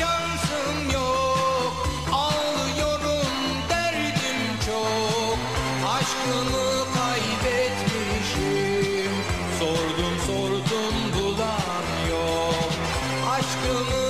şansım yok. Ağlıyorum derdim çok. Aşkımı kaybetmişim. Sordum sordum bulamıyorum Aşkımı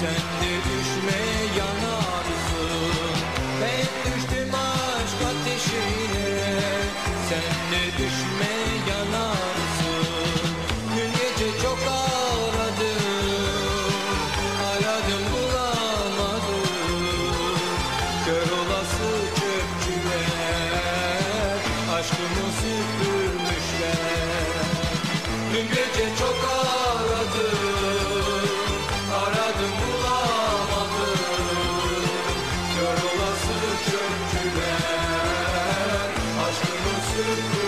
Sen de düşme yanarsın. Ben düştüm aşk ateşine. Sen de düşme yanarsın. çöpçüler Aşkımı sürtün